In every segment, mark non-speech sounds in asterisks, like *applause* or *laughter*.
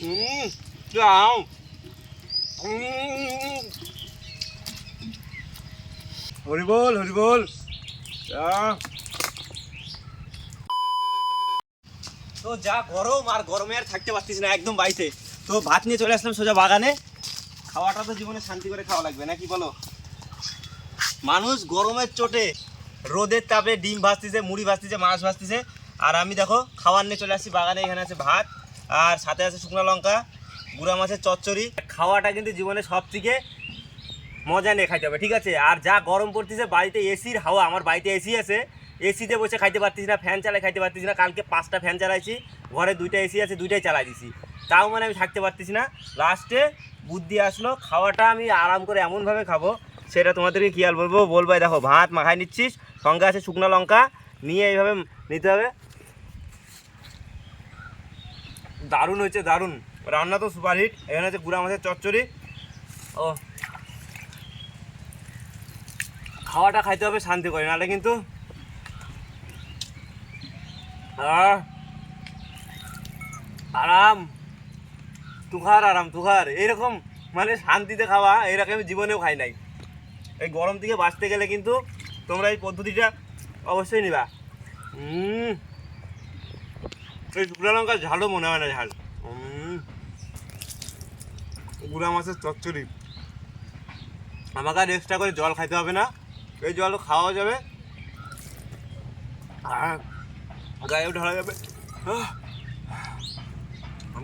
হুম যাও হুম হরি বল হরি বল তো যা গরম আর গরমে আর থাকতে পারতিস না একদম বাড়িতে। তো ভাত নিয়ে চলে আসলাম সোজা বাগানে। খাওয়াটা তো জীবনে শান্তি করে খাওয়া লাগবে, নাকি বলো? মানুষ গরমের চোটে রোদের তাপে ডিম ভাজতেছে, মুড়ি ভাজতেছে, মাছ ভাজতেছে। আর আমি দেখো, খাবার নিয়ে চলে আসছি বাগানে, এখানে আছে ভাত। আর সাথে আছে শুকনো লঙ্কা, গুঁড়া মাছের চচ্চড়ি। খাওয়াটা কিন্তু জীবনে সব থেকে মজা নিয়ে খাইতে হবে, ঠিক আছে? আর যা গরম পড়তেছে, বাড়িতে এসির হাওয়া, আমার বাড়িতে এসি আছে এসিতে বসে খাইতে পারতিস না ফ্যান চালাই খাইতে পারতিস না, কালকে পাঁচটা ফ্যান চালাইছি, ঘরে দুইটা এসি আছে, দুইটাই চালাই দিছি। তাও মানে আমি থাকতে পারতেছি না। লাস্টে বুদ্ধি আসলো, খাওয়াটা আমি আরাম করে এমনভাবে খাব, সেটা তোমাদেরকে কি আর বলব? বলব এই দেখো, ভাত মাখায় নিচ্ছিস, সঙ্গে আছে শুকনো লঙ্কা, নিয়ে এইভাবে নিতে হবে। দারুণ হয়েছে, দারুণ। রান্না তো সুপারহিট এখানে আছে গুড়া মাছের চচ্চড়ি। ও। খাওয়াটা খাইতে হবে, শান্তি করে, নাহলে কিন্তু আরাম। তুখার আরাম, তুখার। এইরকম মানে শান্তিতে খাওয়া এরকম আমি জীবনেও খাই নাই। এই গরম থেকে বাঁচতে গেলে কিন্তু তোমরা এই পদ্ধতিটা অবশ্যই নিবা। হুম এই শুকনো লঙ্কার ঝালও মনে হয় না ঝাল। গুড়া মাছের চচ্চড়ি। আমাকে আর এক্সট্রা করে জল খাইতে হবে না। এই জল খাওয়া যাবে। আর গায়েও ঢালা যাবে।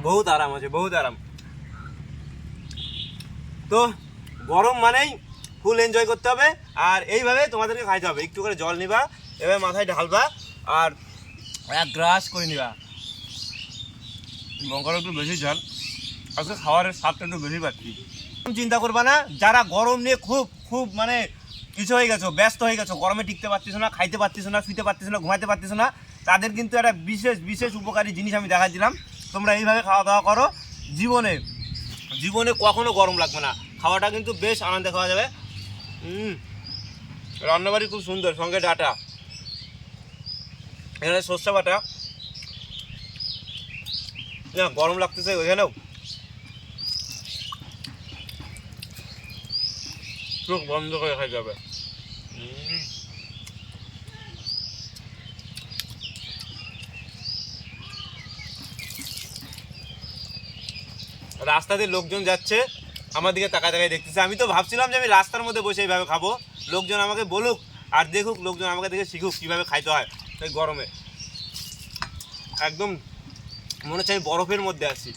বহুত আরাম আছে, বহুত আরাম। তো গরম মানেই ফুল এনজয় করতে হবে। আর এইভাবে তোমাদেরকে খাইতে হবে। একটু করে জল নিবা এবার মাথায় ঢালবা, আর এক গ্রাস করে নিবা। লঙ্কাটা একটু বেশি ঝাল। আজকে খাবারের স্বাদটা একটু বেশি পাচ্ছি। চিন্তা করবা না, যারা গরম নিয়ে খুব খুব মানে কিছু হয়ে গেছো, ব্যস্ত হয়ে গেছো, গরমে টিকতে পারতেছো না, খাইতে পারতেছো না, শুইতে পারতেছো না ঘুমাতে পারতেছো না, তাদের কিন্তু একটা বিশেষ বিশেষ উপকারী জিনিস আমি দেখা দিলাম তোমরা এইভাবে খাওয়া দাওয়া করো। জীবনে জীবনে কখনো গরম লাগবে না। খাওয়াটা কিন্তু বেশ আনন্দে খাওয়া যাবে। রান্নাবাড়ি খুব সুন্দর, সঙ্গে ডাটা। এখানে সর্ষে বাটা। না, গরম লাগতেছে ওইখানেও। চোখ বন্ধ করে খাই যাবে উম। রাস্তা দিয়ে লোকজন যাচ্ছে, আমার দিকে তাকায় তাকায় দেখতেছে। আমি তো ভাবছিলাম যে আমি রাস্তার মধ্যে বসে এইভাবে খাব। লোকজন আমাকে বলুক আর দেখুক, লোকজন আমাকে দেখে শিখুক কীভাবে খাইতে হয় গরমে। একদম মনে হচ্ছে আমি বরফের মধ্যে আছি।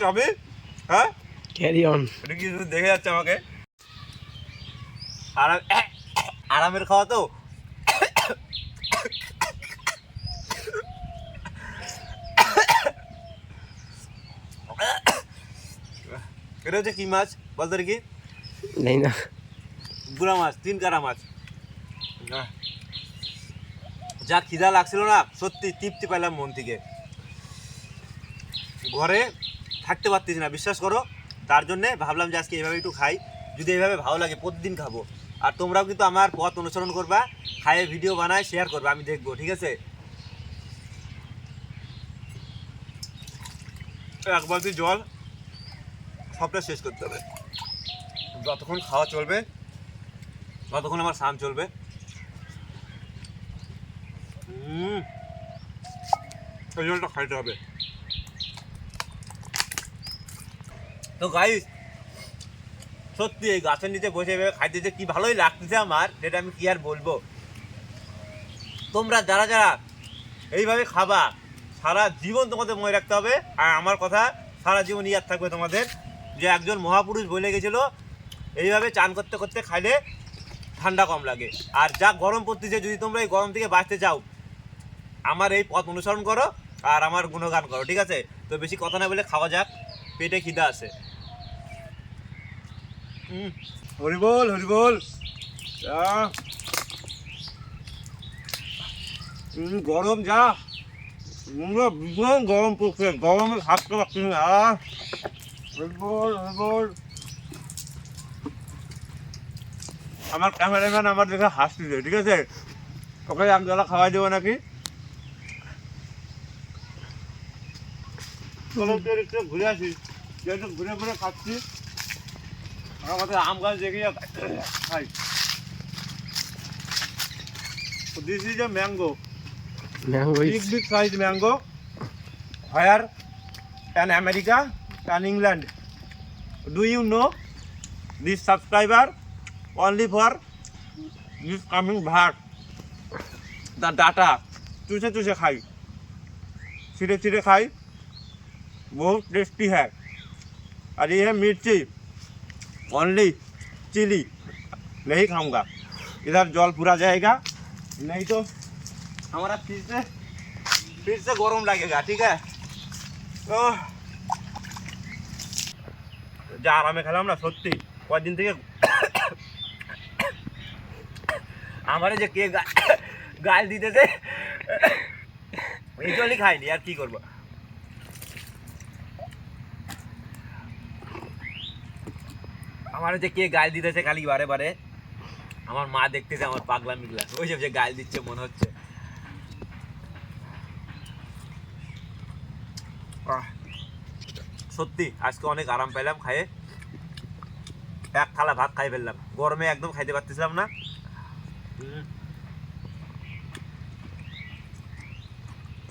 খাবে হ্যাঁ ক্যারি অন দেখে যাচ্ছে আমাকে? আরাম *coughs* আরামের খাওয়া তো? এটা হচ্ছে কি মাছ? বলতে কি? নেই না। গুড়া মাছ তিন কারা মাছ। যা খিদা লাগছিল না সত্যি তৃপ্তি পেলাম মন থেকে। ঘরে থাকতে পারতেছি না বিশ্বাস করো। তার জন্যে ভাবলাম যে আজকে এইভাবে একটু খাই। যদি এইভাবে ভালো লাগে প্রতিদিন খাব। আর তোমরাও কিন্তু আমার পথ অনুসরণ করবা খাইয়ে ভিডিও বানায় শেয়ার করবা আমি দেখব ঠিক আছে? এক বালতি জল। সবটা শেষ করতে হবে। যতক্ষণ খাওয়া চলবে, ততক্ষণ আমার সাম চলবে। এই জলটা খাইতে হবে। তো গাইস সত্যি এই গাছের নিচে বসে এভাবে খাইতেছে কি ভালোই লাগতেছে আমার, যেটা আমি কি আর বলব? তোমরা যারা যারা এইভাবে খাবা, সারা জীবন তোমাদের মনে রাখতে হবে। আর আমার কথা সারা জীবন ইয়াদ থাকবে তোমাদের। যে একজন মহাপুরুষ বলে গেছিল, এইভাবে চান করতে করতে খাইলে ঠান্ডা কম লাগে। আর যা গরম পড়তেছে, যদি তোমরা এই গরম থেকে বাঁচতে চাও, আমার এই পথ অনুসরণ করো আর আমার গুণগান করো, ঠিক আছে? তো বেশি কথা না বলে খাওয়া যাক, পেটে খিদা আছে। হরি বল হরি বল। যা। গরম যা। গরম পড়ছে, গরমে থাকতে পারছি না। আমার ক্যামেরাম্যান আমার দেখে হাসতেছে ঠিক আছে? ওকে এক জলা খাওয়াই দেবো নাকি? চলো তো একটু ঘুরে আসি। যেহেতু ঘুরে ঘুরে খাচ্ছি আমাদের আম গাছ দেখে খাই। This is a mango mango big big size mango. Where? In america? and england do you know this subscriber only for this coming back the data चूसे चूसे खाई सीधे सीधे खाई बहुत टेस्टी है और ये है मिर्ची ओनली चिली नहीं खाऊंगा इधर जल पूरा जाएगा नहीं तो हमारा फिर से फिर से गरम लगेगा ठीक है তো যা আরামে খেলাম না, সত্যি। কয়েকদিন থেকে আমারে যে কে গাল দিতেছে, এই জলই খাইনি, আর কি করব? আমার যে কে গাল দিতেছে খালি বারে বারে, আমার মা দেখতেছে আমার পাগলা মিগলা ওই যে গাল দিচ্ছে মনে হচ্ছে আহ, সত্যি আজকে অনেক আরাম পেলাম খায়ে এক থালা ভাত খাই ফেললাম। গরমে একদম খাইতে পারতেছিলাম না।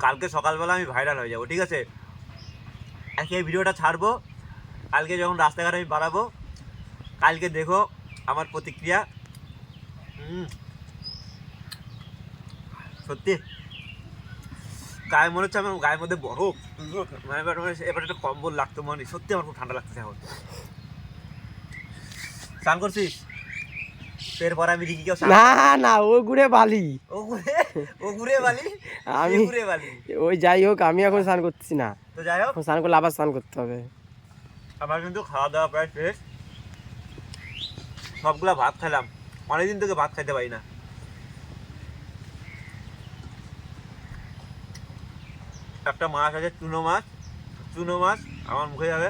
কালকে সকালবেলা আমি ভাইরাল হয়ে যাব ঠিক আছে? আজকে এই ভিডিওটা ছাড়বো কালকে যখন রাস্তাঘাটে আমি বাড়াবো কালকে দেখো আমার প্রতিক্রিয়া। সত্যি? গায়ে মনে হচ্ছে আমার গায়ের মধ্যে বরফ। এবার এবার একটা কম্বল লাগতো মনে সত্যি আমার খুব ঠান্ডা লাগতেছে এখন। স্নান করছিস? এরপর আমি স্নান- না না ও ঘুরে বালি। ও ঘুরে ও ঘুরে বালি? আমি আমি ঘুরে বালি? ওই যাই হোক আমি এখন স্নান করতেছি না। তো যাই হোক। স্নান করলে আবার স্নান করতে হবে। আমার কিন্তু খাওয়া দাওয়া প্রায় শেষ। সবগুলা ভাত খেলাম। অনেকদিন থেকে ভাত খাইতে পারি না। একটা মাছ আছে চুনো মাছ চুনো মাছ আমার মুখে যাবে।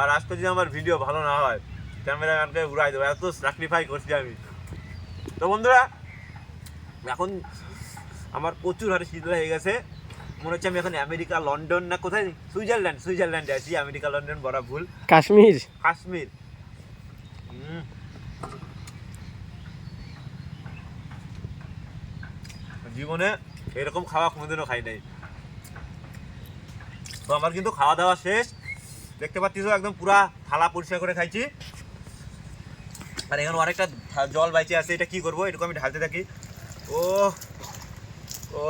আর আজকে যদি আমার ভিডিও ভালো না হয় ক্যামেরাম্যানকে উড়াই দেবো এত স্যাক্রিফাই করছি আমি। তো বন্ধুরা এখন আমার প্রচুর হারে শীত হয়ে গেছে। মনে হচ্ছে আমি এখন আমেরিকা লন্ডন না কোথায় সুইজারল্যান্ড সুইজারল্যান্ডে আছি আমেরিকা লন্ডন বড় ভুল। কাশ্মীর। কাশ্মীর। হুম। জীবনে এরকম খাওয়া কোনোদিনও খাই নাই। তো আমার কিন্তু খাওয়া দাওয়া শেষ। দেখতে পাচ্ছিস একদম পুরা থালা পরিষ্কার করে খাইছি। আর এখানে অনেকটা জল বাইচে আছে, এটা কি করব? এটুকু আমি ঢালতে থাকি। ও ও,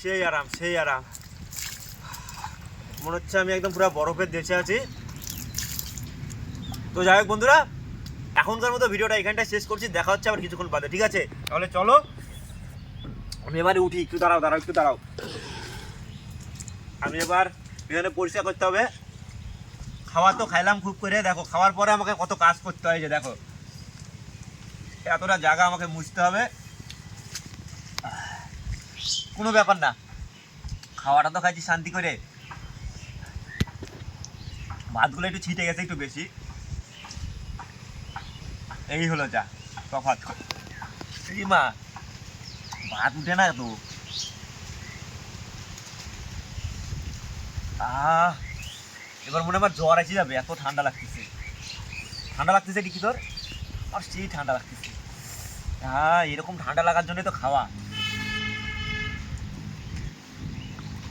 সেই আরাম সেই আরাম। মনে হচ্ছে আমি একদম পুরো বরফের দেশে আছি। তো যাই হোক বন্ধুরা, এখনকার মতো ভিডিওটা এখানটায় শেষ করছি। দেখা হচ্ছে আবার কিছুক্ষণ বাদে, ঠিক আছে? তাহলে চলো। আমি এবারে উঠি, একটু দাঁড়াও দাঁড়াও, একটু দাঁড়াও। আমি এবার এখানে পরিষ্কার করতে হবে। খাওয়া তো খাইলাম খুব করে, দেখো, খাওয়ার পরে আমাকে কত কাজ করতে হয় যে দেখো। এতটা জায়গা আমাকে মুছতে হবে। কোনো ব্যাপার না। খাওয়াটা তো খাইছি শান্তি করে। ভাতগুলো একটু ছিটে গেছে একটু বেশি। এই হলো যা, তফাৎ। এই মা ভাত উঠে না তো? আহ এবার মনে আমার জ্বর এসে যাবে এত ঠান্ডা লাগতেছে। ঠান্ডা লাগতেছে কি তোর? আমার সেই ঠান্ডা লাগতেছে। হ্যাঁ এরকম ঠান্ডা লাগার জন্যই তো খাওয়া।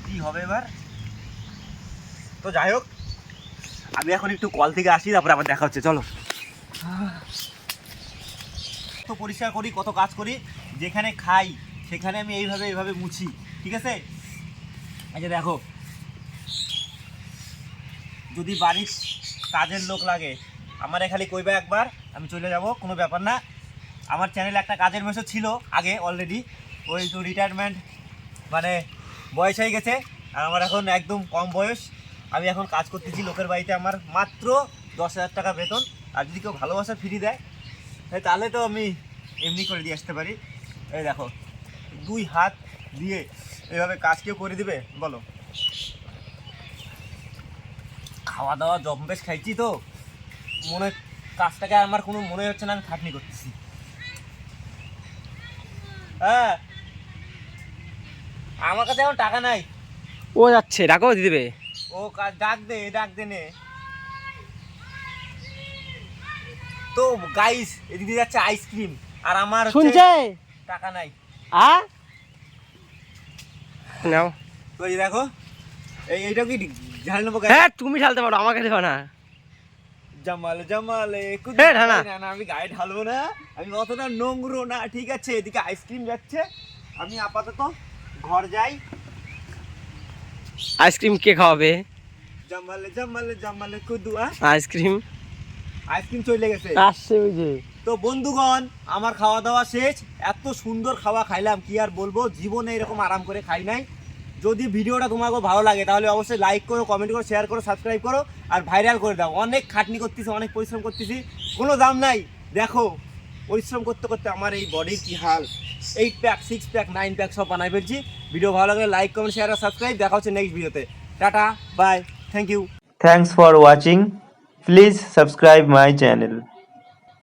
কি হবে এবার? তো যাই হোক আমি এখন একটু কল থেকে আসি তারপরে আবার দেখা হচ্ছে চলো। তো পরিষ্কার করি কত কাজ করি যেখানে খাই সেখানে আমি এইভাবে এইভাবে মুছি, ঠিক আছে? যে দেখো। যদি বাড়ির কাজের লোক লাগে, আমারে খালি কইবা একবার, আমি চলে যাব, কোনো ব্যাপার না। আমার চ্যানেলে একটা কাজের মেসো ছিল আগে অলরেডি ওই তো রিটায়ারমেন্ট মানে বয়স হয়ে গেছে, আর আমার এখন একদম কম বয়স। আমি এখন কাজ করতেছি লোকের বাড়িতে আমার মাত্র দশ হাজার টাকা বেতন। আর যদি কেউ ভালোবাসা ফ্রি দেয়, তাহলে তো আমি এমনি করে দিয়ে আসতে পারি। এই দেখো। দুই হাত দিয়ে এভাবে কাজ কেউ করে দিবে? বলো। খাওয়া দাওয়া জম্বেশ খাইছি তো। মনে কাজটাকে আমার কোনো মনে হচ্ছে না আমি খাটনি করতেছি। হ্যাঁ। আমার কাছে এখন টাকা নাই। ও যাচ্ছে ডাকো দিয়ে দেবে ও কাজ ডাক দে ডাক দে নে। তো গাইস এদিকে যাচ্ছে আইসক্রিম আর আমার শুনছে? টাকা নাই। আ? নাও। তো দেখো এই এইটা কি ঝাল নেব হ্যাঁ তুমি ঢালতে পারো আমাকে দেবো না। জামাল জামাল ঢালা। না না আমি গায়ে ঢালবো না আমি অতটা নোংরো না ঠিক আছে? এদিকে আইসক্রিম যাচ্ছে আমি আপাতত ঘর যাই। আইসক্রিম কে খাওয়াবে? জামালে জামালে জামালে কুদুয়া। আইসক্রিম আইসক্রিম চলে গেছে। আসছে ওই যে। তো বন্ধুগণ, আমার খাওয়া দাওয়া শেষ। এত সুন্দর খাওয়া খাইলাম, কি আর বলব? জীবনে এরকম আরাম করে খাই নাই। যদি ভিডিওটা তোমাকে ভালো লাগে, তাহলে অবশ্যই লাইক করো কমেন্ট করো শেয়ার করো সাবস্ক্রাইব করো, আর ভাইরাল করে দাও। অনেক খাটনি করতেছি, অনেক পরিশ্রম করতেছি। কোনো দাম নাই। দেখো, পরিশ্রম করতে করতে আমার এই বডির কি হাল? Eight pack six pack nine pack সব বানাই ফেলছি। ভিডিও ভালো লাগলে লাইক কমেন্ট শেয়ার আর সাবস্ক্রাইব দেখা হচ্ছে নেক্সট ভিডিওতে tata bye thank you Thanks for watching please subscribe my channel.